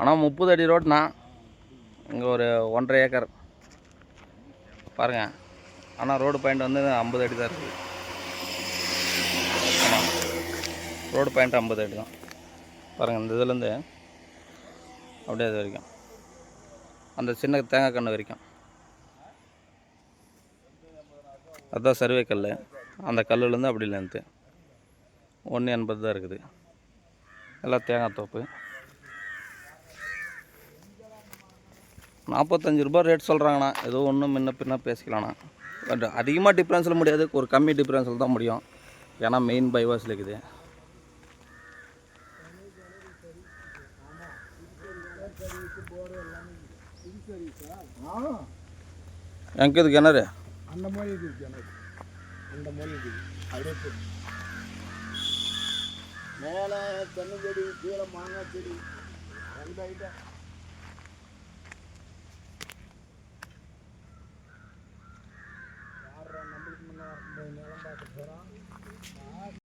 ஆனால் முப்பது அடி ரோட்னா இங்கே ஒரு ஒன்றரை ஏக்கர். பாருங்கள் ஆனால் ரோடு பாயிண்ட் வந்து ஐம்பது அடி தான் இருக்குது ஆமாம் ரோடு பாயிண்ட் ஐம்பது அடி தான். பாருங்கள் இந்த இதுலேருந்து அப்படியே அது வரைக்கும். அந்த சின்ன தேங்காய் கன்று வரைக்கும். அதுதான் சர்வே கல் அந்த கல்லுலேருந்து அப்படி லென்த்து ஒன்று எண்பது தான் இருக்குது. எல்லாம் தேங்காய் தோப்பு. நாற்பத்தஞ்சு ரூபா ரேட் சொல்கிறாங்கண்ணா ஏதோ ஒன்றும் முன்ன பின்ன பேசிக்கலாம்ண்ணா பட் அதிகமாக டிஃப்ரென்ஸில் முடியாது. ஒரு கம்மி டிஃப்ரென்ஸில் தான் முடியும். ஏன்னா மெயின் பைவாஸில் இருக்குது. எங்கே இது கிணறு அந்த மாதிரி இருக்குது எனக்கு. அந்த மாதிரி இருக்குது அப்படியே மேலே தென்னை செடி கீழே மாங்காய் செடி. ரெண்டு ஐட்டம் யாரா நம்மளுக்கு முன்னே இந்த நிலம் பார்க்க போகிறான்